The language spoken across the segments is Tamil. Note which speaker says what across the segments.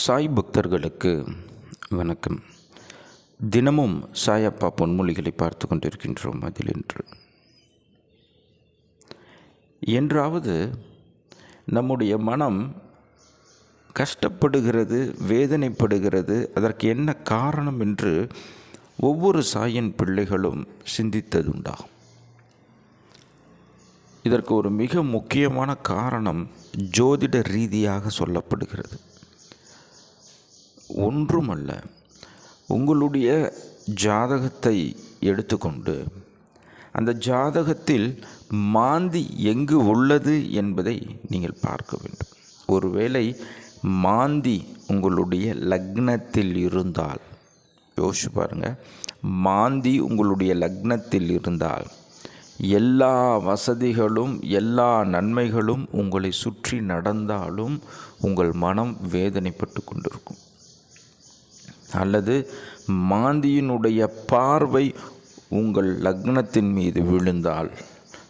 Speaker 1: சாய் பக்தர்களுக்கு வணக்கம். தினமும் சாயப்பா பொன்மொழிகளை பார்த்து கொண்டிருக்கின்றோம் அதில் என்று என்றாவது நம்முடைய மனம் கஷ்டப்படுகிறது வேதனைப்படுகிறது அதற்கு என்ன காரணம் என்று ஒவ்வொரு சாயன் பிள்ளைகளும் சிந்தித்ததுண்டாகும். இதற்கு ஒரு மிக முக்கியமான காரணம் ஜோதிட ரீதியாக சொல்லப்படுகிறது. ஒன்றுமல்ல. உங்களுடைய ஜாதகத்தை எடுத்துக்கொண்டு அந்த ஜாதகத்தில் மாந்தி எங்கு உள்ளது என்பதை நீங்கள் பார்க்க வேண்டும். ஒருவேளை மாந்தி உங்களுடைய லக்னத்தில் இருந்தால் யோசிச்சு பாருங்கள் மாந்தி உங்களுடைய லக்னத்தில் இருந்தால் எல்லா வசதிகளும் எல்லா நன்மைகளும் உங்களை சுற்றி நடந்தாலும் உங்கள் மனம் வேதனைப்பட்டு கொண்டிருக்கும். அல்லது மாந்தியினுடைய பார்வை உங்கள் லக்னத்தின் மீது விழுந்தால்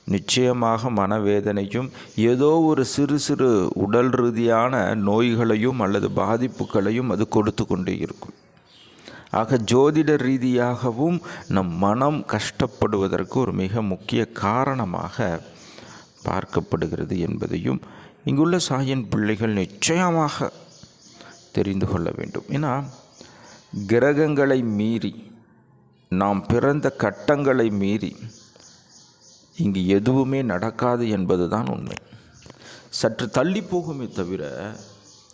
Speaker 1: நிச்சயமாக மனவேதனையும் ஏதோ ஒரு சிறு சிறு உடல் ரீதியான நோய்களையும் அல்லது பாதிப்புகளையும் அது கொடுத்து கொண்டே இருக்கும். ஆக ஜோதிட ரீதியாகவும் நம் மனம் கஷ்டப்படுவதற்கு ஒரு மிக முக்கிய காரணமாக பார்க்கப்படுகிறது என்பதையும் இங்குள்ள சாயின் பிள்ளைகள் நிச்சயமாக தெரிந்து கொள்ள வேண்டும். ஏன்னா கிரகங்களை மீறி நாம் பிறந்த கட்டங்களை மீறி இங்கு எதுவுமே நடக்காது என்பது தான் உண்மை. சற்று தள்ளி போகுமே தவிர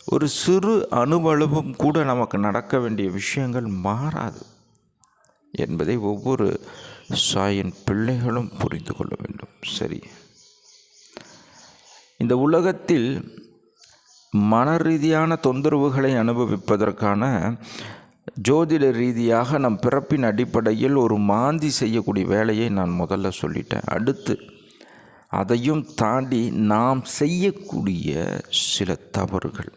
Speaker 1: ஒரு சிறு அணுவளவும் கூட நமக்கு நடக்க வேண்டிய விஷயங்கள் மாறாது என்பதை ஒவ்வொரு சாயின் பிள்ளைகளும் புரிந்து கொள்ள வேண்டும். சரி. இந்த உலகத்தில் மன ரீதியான தொந்தரவுகளை அனுபவிப்பதற்கான ஜோதிட ரீதியாக நம் பிறப்பின் அடிப்படையில் ஒரு மாந்தி செய்யக்கூடிய வேலையை நான் முதல்ல சொல்லிட்டேன். அடுத்து அதையும் தாண்டி நாம் செய்யக்கூடிய சில தவறுகள்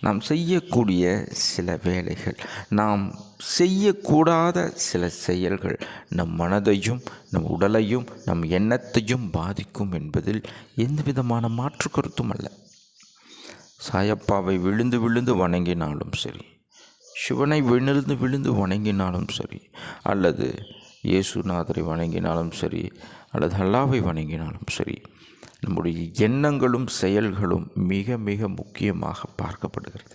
Speaker 1: நாம் செய்யக்கூடிய சில வேலைகள் நாம் செய்யக்கூடாத சில செயல்கள் நம் மனதையும் நம் உடலையும் நம் எண்ணத்தையும் பாதிக்கும் என்பதில் எந்த விதமான மாற்று கருத்தும் அல்ல. சாயப்பாவை விழுந்து விழுந்து வணங்கினாலும் சரி சிவனை விழுந்து விழுந்து வணங்கினாலும் சரி அல்லது இயேசுநாதரை வணங்கினாலும் சரி அல்லது அல்லாவை வணங்கினாலும் சரி நம்முடைய எண்ணங்களும் செயல்களும் மிக மிக முக்கியமாக பார்க்கப்படுகிறது.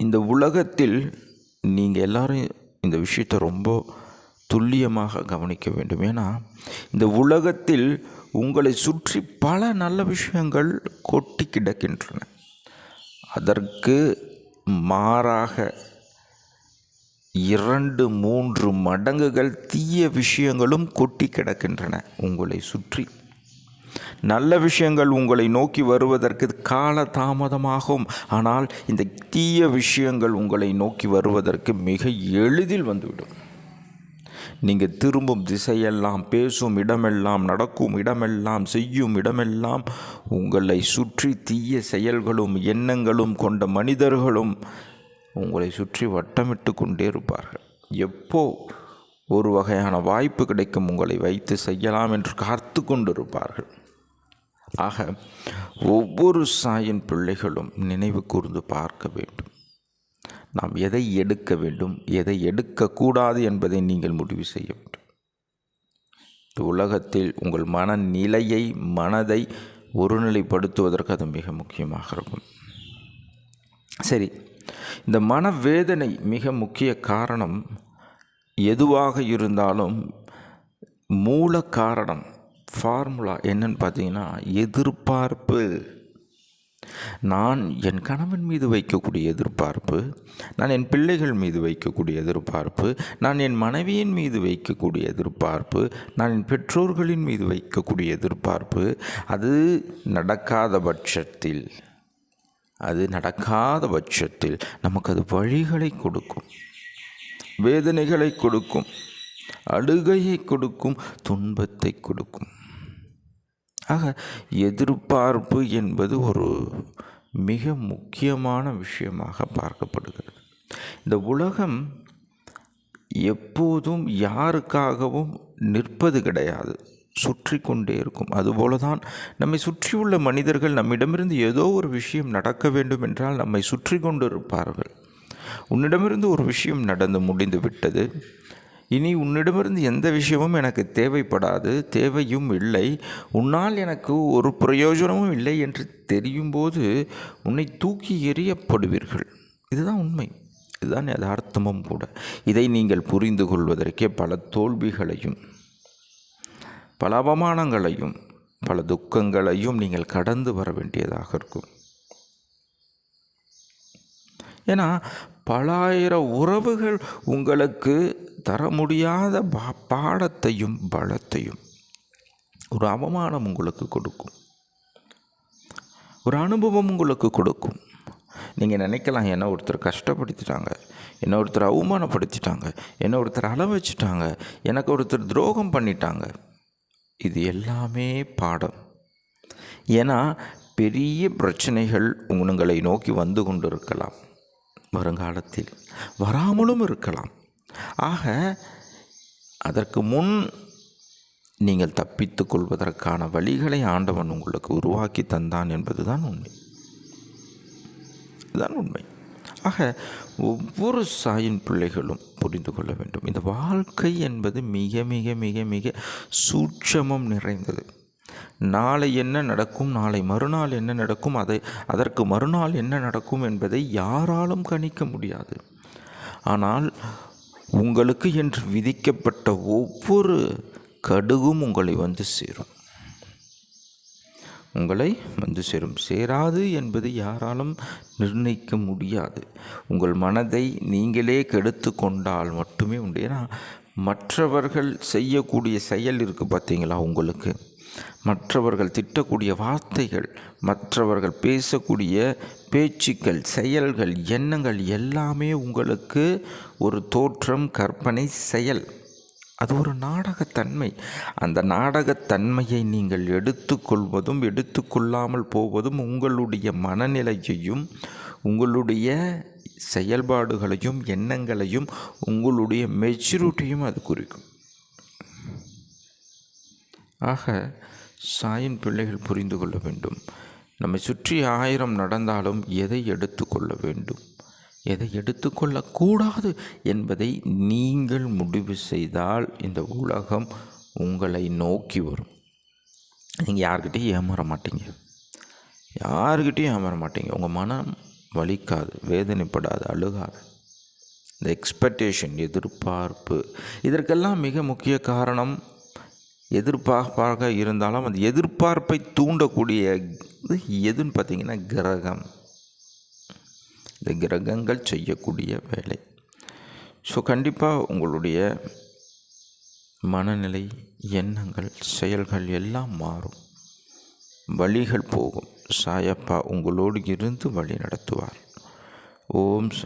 Speaker 1: இந்த உலகத்தில் நீங்கள் எல்லாரும் இந்த விஷயத்தை ரொம்ப துல்லியமாக கவனிக்க வேண்டும். ஏன்னா இந்த உலகத்தில் உங்களை சுற்றி பல நல்ல விஷயங்கள் கொட்டி கிடக்கின்றன. அதற்கு மாறாக இரண்டு மூன்று மடங்குகள் தீய விஷயங்களும் கொட்டி கிடக்கின்றன உங்களை சுற்றி. நல்ல விஷயங்கள் உங்களை நோக்கி வருவதற்கு கால தாமதமாகும் ஆனால் இந்த தீய விஷயங்கள் உங்களை நோக்கி வருவதற்கு மிக எளிதில் வந்துவிடும். நீங்கள் திரும்பும் திசையெல்லாம் பேசும் இடமெல்லாம் நடக்கும் இடமெல்லாம் செய்யும் இடமெல்லாம் உங்களை சுற்றி தீய செயல்களும் எண்ணங்களும் கொண்ட மனிதர்களும் உங்களை சுற்றி வட்டமிட்டு கொண்டே இருப்பார்கள். எப்போ ஒரு வகையான வாய்ப்பு கிடைக்கும் உங்களை வைத்து செய்யலாம் என்று காத்து கொண்டிருப்பார்கள். ஆக ஒவ்வொரு சாயின் பிள்ளைகளும் நினைவு கூர்ந்து பார்க்க வேண்டும். நாம் எதை எடுக்க வேண்டும் எதை எடுக்கக்கூடாது என்பதை நீங்கள் முடிவு செய்ய வேண்டும். இந்த உலகத்தில் உங்கள் மனநிலையை மனதை ஒருநிலைப்படுத்துவதற்கு அது மிக முக்கியமாக இருக்கும். சரி இந்த மனவேதனை மிக முக்கிய காரணம் எதுவாக இருந்தாலும் மூல காரணம் ஃபார்முலா என்னன்னு பார்த்தீங்கன்னா எதிர்பார்ப்பு. நான் என் கணவன் மீது வைக்கக்கூடிய எதிர்பார்ப்பு நான் என் பிள்ளைகள் மீது வைக்கக்கூடிய எதிர்பார்ப்பு நான் என் மனைவியின் மீது வைக்கக்கூடிய எதிர்பார்ப்பு நான் என் பெற்றோர்களின் மீது வைக்கக்கூடிய எதிர்பார்ப்பு அது நடக்காத பட்சத்தில் அது நடக்காத பட்சத்தில் நமக்கு அது வழிகளை கொடுக்கும். வேதனைகளை கொடுக்கும். அழுகையை கொடுக்கும். துன்பத்தை கொடுக்கும். ஆக எதிர்பார்ப்பு என்பது ஒரு மிக முக்கியமான விஷயமாக பார்க்கப்படுகிறது. இந்த உலகம் எப்போதும் யாருக்காகவும் நிற்பது கிடையாது. சுற்றி கொண்டே இருக்கும். அதுபோல தான் நம்மை சுற்றியுள்ள மனிதர்கள் நம்மிடமிருந்து ஏதோ ஒரு விஷயம் நடக்க வேண்டும் என்றால் நம்மை சுற்றி கொண்டு இருப்பார்கள் உன்னிடமிருந்து ஒரு விஷயம் நடந்து முடிந்து விட்டது. இனி உன்னிடமிருந்து எந்த விஷயமும் எனக்கு தேவைப்படாது தேவையும் இல்லை. உன்னால் எனக்கு ஒரு பிரயோஜனமும் இல்லை என்று தெரியும்போது உன்னை தூக்கி எறியப்படுவீர்கள். இதுதான் உண்மை. இதுதான் யதார்த்தமும் கூட. இதை நீங்கள் புரிந்து கொள்வதற்கே பல தோல்விகளையும் பல அவமானங்களையும் பல துக்கங்களையும் நீங்கள் கடந்து வர வேண்டியதாக இருக்கும். ஏன்னா பலாயிரம் உறவுகள் உங்களுக்கு தர முடியாத பா பாடத்தையும் பலத்தையும் ஒரு அவமானம் உங்களுக்கு கொடுக்கும். ஒரு அனுபவம் உங்களுக்கு கொடுக்கும். நீங்கள் நினைக்கலாம் என்ன ஒருத்தர் கஷ்டப்படுத்திட்டாங்க என்ன ஒருத்தர் அவமானப்படுத்திட்டாங்க என்ன ஒருத்தர் அள வச்சுட்டாங்க எனக்கு ஒருத்தர் துரோகம் பண்ணிட்டாங்க. இது எல்லாமே பாடம். ஏன்னா பெரிய பிரச்சனைகள் உங்களை நோக்கி வந்து கொண்டு இருக்கலாம் வருங்காலத்தில் வராமலும் இருக்கலாம். ஆக அதற்கு முன் நீங்கள் தப்பித்து கொள்வதற்கான வழிகளை ஆண்டவன் உங்களுக்கு உருவாக்கி தந்தான் என்பதுதான் உண்மை. இதுதான் உண்மை. ஆக ஒவ்வொரு சாயின் பிள்ளைகளும் புரிந்து கொள்ள வேண்டும். இந்த வாழ்க்கை என்பது மிக மிக மிக மிக சூட்சமம் நிறைந்தது. நாளை என்ன நடக்கும் நாளை மறுநாள் என்ன நடக்கும் அதை அதற்கு மறுநாள் என்ன நடக்கும் என்பதை யாராலும் கணிக்க முடியாது. ஆனால் உங்களுக்கு என்று விதிக்கப்பட்ட ஒவ்வொரு கடுகும் உங்களை வந்து சேரும். உங்களை வந்து சேரும். சேராது என்பது யாராலும் நிர்ணயிக்க முடியாது. உங்கள் மனதை நீங்களே கெடுத்து கொண்டால் மட்டுமே உண்டு. ஏன்னா மற்றவர்கள் செய்யக்கூடிய செயல் இருக்குது பார்த்தீங்களா உங்களுக்கு? மற்றவர்கள் திட்டக்கூடிய வார்த்தைகள் மற்றவர்கள் பேசக்கூடிய பேச்சுக்கள் செயல்கள் எண்ணங்கள் எல்லாமே உங்களுக்கு ஒரு தோற்றம் கற்பனை செயல். அது ஒரு நாடகத்தன்மை. அந்த நாடகத்தன்மையை நீங்கள் எடுத்துக்கொள்வதும் எடுத்துக்கொள்ளாமல் போவதும் உங்களுடைய மனநிலையையும் உங்களுடைய செயல்பாடுகளையும் எண்ணங்களையும் உங்களுடைய மெச்சூரிட்டியும் அது குறிக்கும். ஆக சாயின் பிள்ளைகள் புரிந்து கொள்ள வேண்டும். நம்மை சுற்றி ஆயிரம் நடந்தாலும் எதை எடுத்துக்கொள்ள வேண்டும்? எதை எடுத்துக்கொள்ளக்கூடாது என்பதை நீங்கள் முடிவு செய்தால் இந்த உலகம் உங்களை நோக்கி வரும். நீங்கள் யார்கிட்டையும் ஏமாற மாட்டீங்க. யார்கிட்டையும் ஏமாற மாட்டீங்க. உங்கள் மனம் வலிக்காது வேதனைப்படாது அழுகாது. இந்த எக்ஸ்பெக்டேஷன் எதிர்பார்ப்பு இதற்கெல்லாம் மிக முக்கிய காரணம் எதிர்பார்ப்பாக இருந்தாலும் அந்த எதிர்பார்ப்பை தூண்டக்கூடிய இது எதுன்னு பார்த்தீங்கன்னா கிரகம். இந்த கிரகங்கள் செய்யக்கூடிய வேலை. ஸோ கண்டிப்பாக உங்களுடைய மனநிலை எண்ணங்கள் செயல்கள் எல்லாம் மாறும். வழிகள் போகும். சாயப்பா உங்களோடு இருந்து வழி நடத்துவார். ஓம் ச